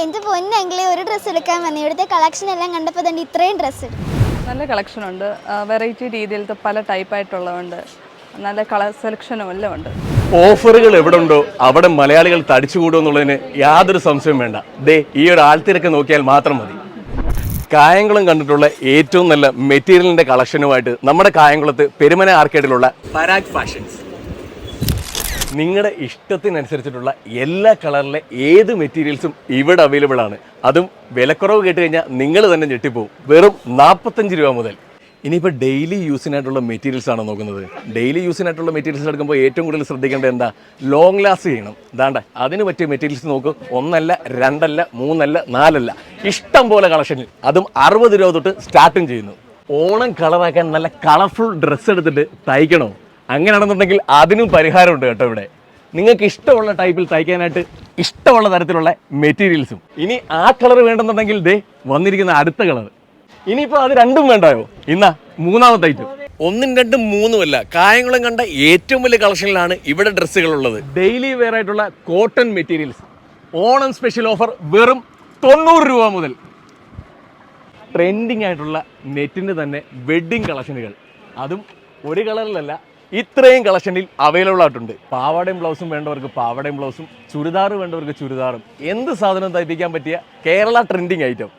എന്റെ പൊന്നെങ്കിലേ ഒരു ഡ്രസ്സ് എടുക്കാൻ വന്നു. ഇവിടുത്തെ കളക്ഷൻ എല്ലാം കണ്ടപ്പോൾ തന്നെ ഇത്രയും ഡ്രസ്സ് നല്ല കളക്ഷൻ ഉണ്ട്. വെറൈറ്റി രീതിയിലത്തെ പല ടൈപ്പായിട്ടുള്ളതുണ്ട് നല്ല കളർ സെലക്ഷനും എല്ലാം ഉണ്ട്. ഓഫറുകൾ എവിടെ ഉണ്ടോ അവിടെ മലയാളികൾ തടിച്ചുകൂടും എന്നുള്ളതിന് യാതൊരു സംശയവും വേണ്ട. ദേ ഈ ഒരു ആൾത്തിരക്ക് നോക്കിയാൽ മാത്രം മതി. കായംകുളം കണ്ടിട്ടുള്ള ഏറ്റവും നല്ല മെറ്റീരിയലിന്റെ കളക്ഷനുമായിട്ട് നമ്മുടെ കായംകുളത്ത് പെരുമന ആർക്കേഡിലുള്ള പരാഗ് ഫാഷൻസ് നിങ്ങളുടെ ഇഷ്ടത്തിനനുസരിച്ചിട്ടുള്ള എല്ലാ കളറിലെ ഏത് മെറ്റീരിയൽസും ഇവിടെ അവൈലബിൾ ആണ്. അതും വിലക്കുറവ് കേട്ട് കഴിഞ്ഞാൽ നിങ്ങൾ തന്നെ ഞെട്ടിപ്പോവും. വെറും നാൽപ്പത്തഞ്ച് രൂപ മുതൽ. ഇനിയിപ്പോൾ ഡെയിലി യൂസിനായിട്ടുള്ള മെറ്റീരിയൽസ് ആണ് നോക്കുന്നത്? ഡെയിലി യൂസിനായിട്ടുള്ള മെറ്റീരിയൽസ് എടുക്കുമ്പോൾ ഏറ്റവും കൂടുതൽ ശ്രദ്ധിക്കേണ്ടത് എന്താ? ലോങ് ലാസ്റ്റ് ചെയ്യണം. ദാണ്ട അതിന് പറ്റിയ മെറ്റീരിയൽസ് നോക്ക്. ഒന്നല്ല രണ്ടല്ല മൂന്നല്ല നാലല്ല. ഇഷ്ടം പോലെ കളക്ഷനിൽ അതും അറുപത് രൂപ തൊട്ട് സ്റ്റാർട്ടും ചെയ്യുന്നു. ഓണം കളറാക്കാൻ നല്ല കളർഫുൾ ഡ്രസ്സ് എടുത്തിട്ട് തയ്ക്കണോ? അങ്ങനെയാണെന്നുണ്ടെങ്കിൽ അതിനും പരിഹാരമുണ്ട് കേട്ടോ ഇവിടെ. നിങ്ങൾക്ക് ഇഷ്ടമുള്ള ടൈപ്പിൽ തയ്ക്കാനായിട്ട് ഇഷ്ടമുള്ള തരത്തിലുള്ള മെറ്റീരിയൽസും ഇനി ആ കളർ വേണ്ടെന്നുണ്ടെങ്കിൽ ദേ വന്നിരിക്കുന്ന അടുത്ത കളർ ഇനിയിപ്പോൾ അത് രണ്ടും വേണ്ടായോ? ഇന്നാ മൂന്നാമത്തെ ഐറ്റം ഒന്നും രണ്ടും മൂന്നുമല്ല കായംകുളം കണ്ട ഏറ്റവും വലിയ കളക്ഷനിലാണ് ഇവിടെ ഡ്രസ്സുകൾ ഉള്ളത് ഡെയിലി വെയർ ആയിട്ടുള്ള cotton materials Onam special offer വെറും തൊണ്ണൂറ് രൂപ മുതൽ. ട്രെൻഡിങ് ആയിട്ടുള്ള നെറ്റിന്റെ തന്നെ വെഡ്ഡിങ് കളക്ഷനുകൾ അതും ഒരു കളറിലല്ല ഇത്രയും കളക്ഷനിൽ അവൈലബിൾ ആയിട്ടുണ്ട്. പാവാടയും ബ്ലൗസും വേണ്ടവർക്ക് പാവാടയും ബ്ലൗസും ചുരിദാർ വേണ്ടവർക്ക് ചുരിദാറും. എന്ത് സാധനം തയ്പ്പിക്കാൻ പറ്റിയ കേരള ട്രെൻഡിങ് ഐറ്റം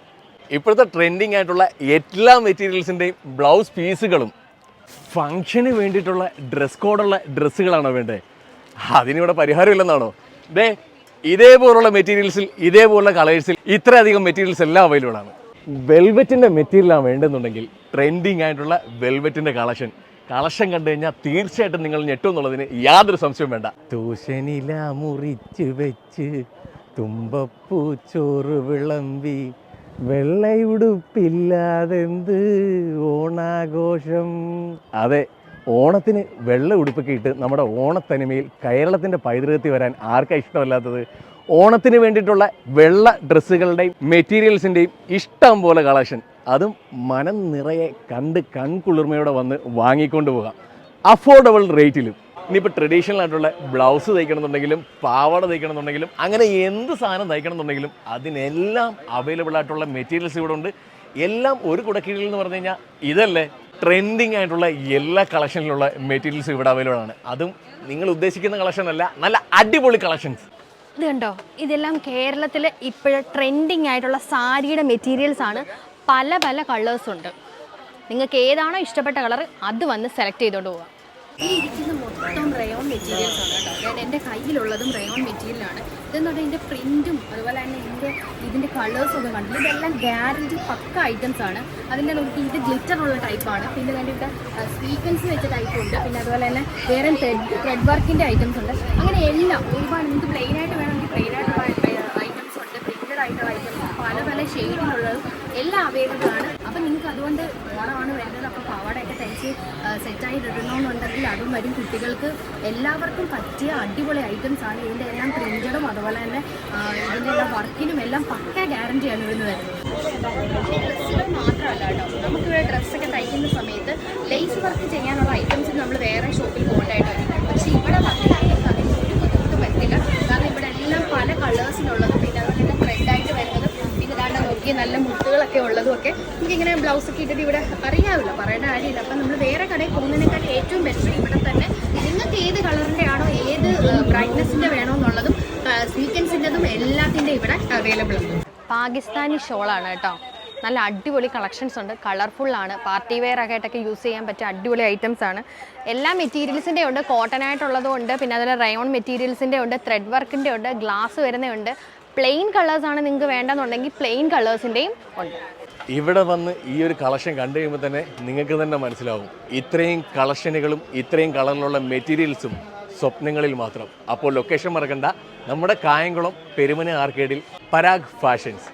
ഇപ്പോഴത്തെ ട്രെൻഡിങ് ആയിട്ടുള്ള എല്ലാ മെറ്റീരിയൽസിന്റെയും ബ്ലൗസ് പീസുകളും ഫങ്ഷന് വേണ്ടിയിട്ടുള്ള ഡ്രസ് കോഡുള്ള ഡ്രസ്സുകളാണോ വേണ്ടത്? അതിനിവിടെ പരിഹാരമില്ലെന്നാണോ? ദേ ഇതേപോലുള്ള മെറ്റീരിയൽസിൽ ഇതേപോലുള്ള കളേഴ്സിൽ ഇത്രയധികം മെറ്റീരിയൽസ് എല്ലാം അവൈലബിൾ ആണ്. വെൽവെറ്റിന്റെ മെറ്റീരിയലാണ് വേണ്ടെന്നുണ്ടെങ്കിൽ ട്രെൻഡിങ് ആയിട്ടുള്ള വെൽവെറ്റിന്റെ കളക്ഷൻ കളക്ഷൻ കണ്ടു കഴിഞ്ഞാൽ തീർച്ചയായിട്ടും നിങ്ങൾ ഞെട്ടും എന്നുള്ളതിന് യാതൊരു സംശയവും വേണ്ട. തൂശനില മുറിച്ച് വെച്ച് തുമ്പപ്പൂ ചോറ് വിളമ്പി വെള്ളയുടുപ്പില്ലാതെന്ത് ഓണാഘോഷം? അതെ ഓണത്തിന് വെള്ള ഉടുപ്പൊക്കെ ഇട്ട് നമ്മുടെ ഓണത്തനിമയിൽ കേരളത്തിന്റെ പൈതൃകത്തിൽ വരാൻ ആർക്കാ ഇഷ്ടമല്ലാത്തത്? ഓണത്തിന് വേണ്ടിയിട്ടുള്ള വെള്ള ഡ്രസ്സുകളുടെയും മെറ്റീരിയൽസിന്റെയും ഇഷ്ടം പോലെ കളക്ഷൻ. അതും മനം നിറയെ കണ്ട് കൺകുളിർമയോടെ വന്ന് വാങ്ങിക്കൊണ്ട് പോകാം. അഫോർഡബിൾ റേറ്റിലും ഇനിയിപ്പോൾ ട്രഡീഷണൽ ആയിട്ടുള്ള ബ്ലൗസ് തയ്ക്കണമെന്നുണ്ടെങ്കിലും പാവാട തയ്ക്കണമെന്നുണ്ടെങ്കിലും അങ്ങനെ എന്ത് സാധനം തയ്ക്കണമെന്നുണ്ടെങ്കിലും അതിനെല്ലാം അവൈലബിൾ ആയിട്ടുള്ള മെറ്റീരിയൽസ് ഇവിടെ ഉണ്ട്. എല്ലാം ഒരു കുടക്കീഴിൽ എന്ന് പറഞ്ഞു കഴിഞ്ഞാൽ ഇതല്ലേ? ട്രെൻഡിങ് ആയിട്ടുള്ള എല്ലാ കളക്ഷനിലുള്ള മെറ്റീരിയൽസ് ഇവിടെ അവൈലബിൾ ആണ്. അതും നിങ്ങൾ ഉദ്ദേശിക്കുന്ന കളക്ഷൻ അല്ല നല്ല അടിപൊളി കളക്ഷൻസ് ഇത് കണ്ടോ? ഇതെല്ലാം കേരളത്തിൽ ഇപ്പോൾ ട്രെൻഡിങ് ആയിട്ടുള്ള സാരിയുടെ മെറ്റീരിയൽസ് ആണ്. പല പല കളേഴ്സ് ഉണ്ട്. നിങ്ങൾക്ക് ഏതാണോ ഇഷ്ടപ്പെട്ട കളർ അത് വന്ന് സെലക്ട് ചെയ്തുകൊണ്ട് പോവാം. ഈ ഇരിക്കുന്ന മൊത്തം റയോൺ മെറ്റീരിയൽസ് ആണ് കേട്ടോ. അതായത് എന്റെ കയ്യിലുള്ളതും റയോൺ മെറ്റീരിയലാണ് ഇതെന്ന് പറഞ്ഞാൽ ഇതിന്റെ പ്രിന്റും അതുപോലെ തന്നെ ഇതിന്റെ ഇതിന്റെ കളേഴ്സ് ഒക്കെ കണ്ടില്ല? ഇതെല്ലാം ഗ്യാരണ്ടി പക്ക ഐറ്റംസ് ആണ്. അതിന്റെ നമുക്ക് ഇത് ഗ്ലിറ്റർ ഉള്ള ടൈപ്പാണ് പിന്നെ അതിന്റെ ഇവിടെ സ്വീക്വൻസ് വെച്ച ടൈപ്പ് ഉണ്ട്. പിന്നെ അതുപോലെ തന്നെ വേറെ ത്രെഡ് ത്രെഡ് വർക്കിന്റെ ഐറ്റംസ് ഉണ്ട്. അങ്ങനെ എല്ലാം ഒരുപാട് നിങ്ങൾക്ക് പ്ലെയിനായിട്ട് വേണമെങ്കിൽ പ്ലെയിൻ ആയിട്ടുള്ള ഐറ്റംസ് ഉണ്ട് പ്രിന്റഡ് ആയിട്ടുള്ള ഐറ്റംസ് പല പല ഷെയ്ഡിലുള്ളതും എല്ലാം അവൈലബിൾ ആണ്. അപ്പം നിങ്ങൾക്ക് അതുകൊണ്ട് ഓണമാണ് വേണ്ടത്. അപ്പോൾ പാവാടയൊക്കെ തയ്ച്ച് സെറ്റായി ഇടണമെന്നുണ്ടെങ്കിൽ അതും വരും. കുട്ടികൾക്ക് എല്ലാവർക്കും പറ്റിയ അടിപൊളി ഐറ്റംസ് ആണ്. ഇതിന്റെ എല്ലാം പ്രിന്റഡും അതുപോലെ തന്നെ ഇതിന്റെ എല്ലാം വർക്കിനും എല്ലാം പക്ക ഗ്യാരണ്ടിയാണ് ഇവിടുന്ന് വരുന്നത്. മാത്രമല്ല കേട്ടോ. നമുക്കിവിടെ ഡ്രസ്സൊക്കെ തയ്ക്കുന്ന സമയത്ത് ലേസ് വർക്ക് ചെയ്യാനുള്ള ഐറ്റംസ് നമ്മൾ വേറെ ഷോപ്പിൽ പോകേണ്ടതായിട്ട് വരും പക്ഷേ ഇവിടെ വർക്ക് ഐറ്റംസ് അതിന് ഒരു ബുദ്ധിമുട്ട് പറ്റില്ല കാരണം ഇവിടെ എല്ലാം പല കളേഴ്സിനുള്ളതും പിന്നെ അതുപോലെ തന്നെ ത്രെഡായിട്ട് വരുന്നതും പിന്നെ ദാണ്ട നോക്കി നല്ല മുട്ടുകളൊക്കെ ഉള്ളതും ഒക്കെ എനിക്കിങ്ങനെ ബ്ലൗസ് ഒക്കെ ഇട്ടിട്ട് ഇവിടെ അറിയാവില്ല പറയേണ്ട കാര്യമില്ല. അപ്പം നമ്മൾ വേറെ കടയിൽ പോകുന്നതിനേക്കാൾ ഏറ്റവും ബെറ്റർ ഇവിടെ തന്നെ. നിങ്ങൾക്ക് ഏത് കളറിന്റെ ആണോ ഏത് ബ്രൈറ്റ്നെസ്സിന്റെ വേണമെന്നുള്ളതും സ്വീക്കൻസിന്റെതും എല്ലാത്തിന്റെ ഇവിടെ അവൈലബിൾ ആണ് പാകിസ്ഥാനി ഷോളാണ് കേട്ടോ. നല്ല അടിപൊളി കളക്ഷൻസ് ഉണ്ട്. കളർഫുള്ളാണ് പാർട്ടി വെയർ ഒക്കെ ആയിട്ടൊക്കെ യൂസ് ചെയ്യാൻ പറ്റിയ അടിപൊളി ഐറ്റംസ് ആണ്. എല്ലാ മെറ്റീരിയൽസിന്റെ ഉണ്ട്. കോട്ടൺ ആയിട്ടുള്ളതും ഉണ്ട്. പിന്നെ അതുപോലെ റയോൺ മെറ്റീരിയൽസിന്റെ ഉണ്ട്. ത്രെഡ് വർക്കിന്റെ ഉണ്ട്. ഗ്ലാസ് വരുന്നുണ്ട് പ്ലെയിൻ കളേഴ്സ് ആണ് നിങ്ങൾക്ക് വേണ്ടെന്നുണ്ടെങ്കിൽ പ്ലെയിൻ കളേഴ്സിന്റെയും ഉണ്ട്. ഇവിടെ വന്ന് ഈ ഒരു കളക്ഷൻ കണ്ടു കഴിയുമ്പോൾ തന്നെ നിങ്ങൾക്ക് തന്നെ മനസ്സിലാവും. ഇത്രയും കളക്ഷനുകളും ഇത്രയും കളറിലുള്ള മെറ്റീരിയൽസും സ്വപ്നങ്ങളിൽ മാത്രം. അപ്പോൾ ലൊക്കേഷൻ മറക്കണ്ട. നമ്മുടെ കായംകുളം പെരുമന ആർക്കേഡിൽ പരാഗ് ഫാഷൻസ്